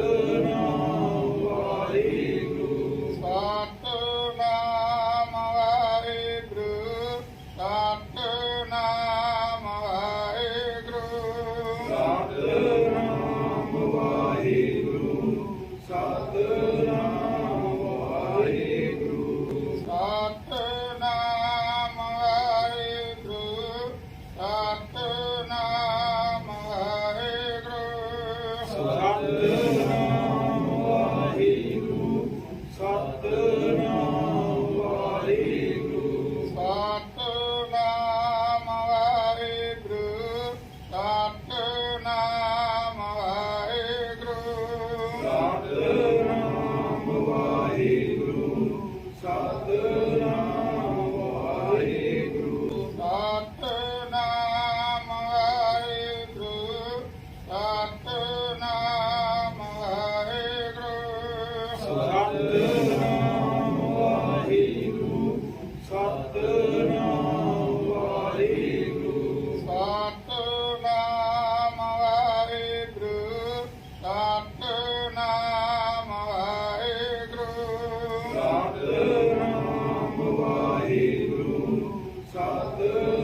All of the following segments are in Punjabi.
Hallelujah. Hallelujah.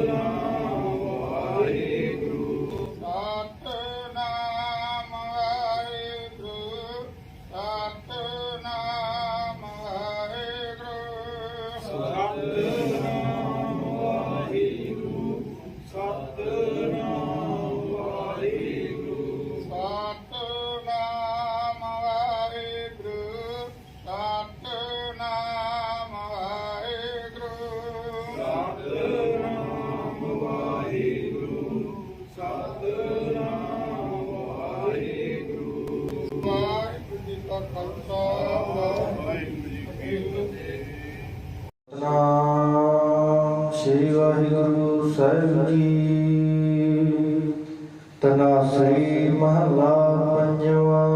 ਸ੍ਰੀ ਵਾਹਿਗੁਰੂ ਸਾਹਿਬ ਜੀ। ਤਨਾ ਸ੍ਰੀ ਮਹਲਾ ਪੰਜਵਾ।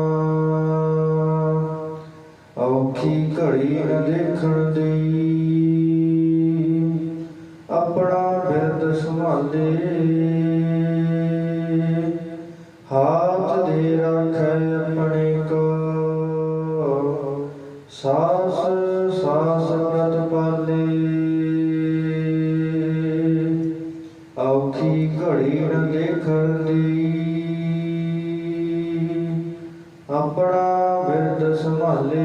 ਔਖੀ ਘੜੀ ਨ ਦੇਖਣ ਦੇਈ। ਆਪਣਾ ਬਿਰਦ ਸੰਭਾਲੇ ਆਪਣਾ ਬਿਰਦ ਸੰਭਾਲੇ।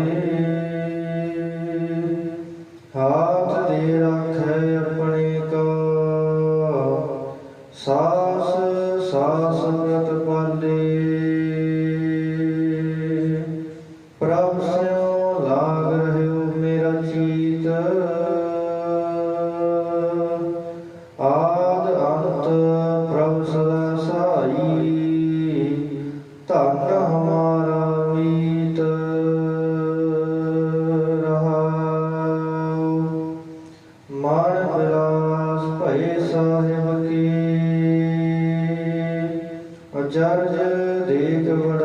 ਹਾਥ ਦੇ ਰੱਖੇ ਆਪਣੇ ਕਾ। ਸਾਸ ਸਾਸ ਪ੍ਰਤ ਪਾਲੇ। ਪ੍ਰਭ ਸਿਓ ਲਾਗ ਰਹਿਓ ਮੇਰਾ ਚੀਤ। ਆਦ ਅੰਤ ਪ੍ਰਭ ਸਦਾ ਸਹਾਈ। ਧਨ ਜਰਜ ਦੇਖ ਵੜ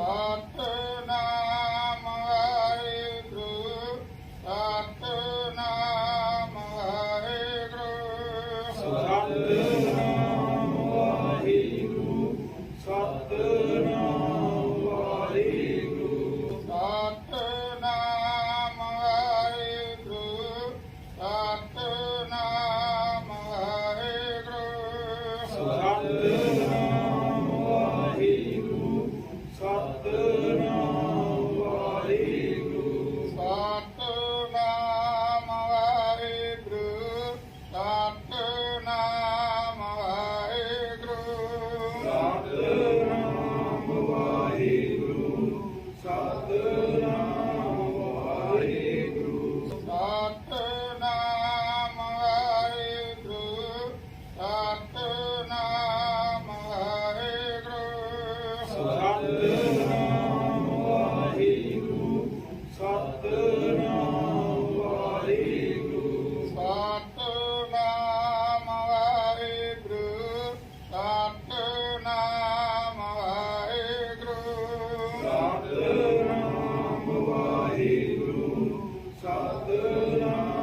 아. Amen.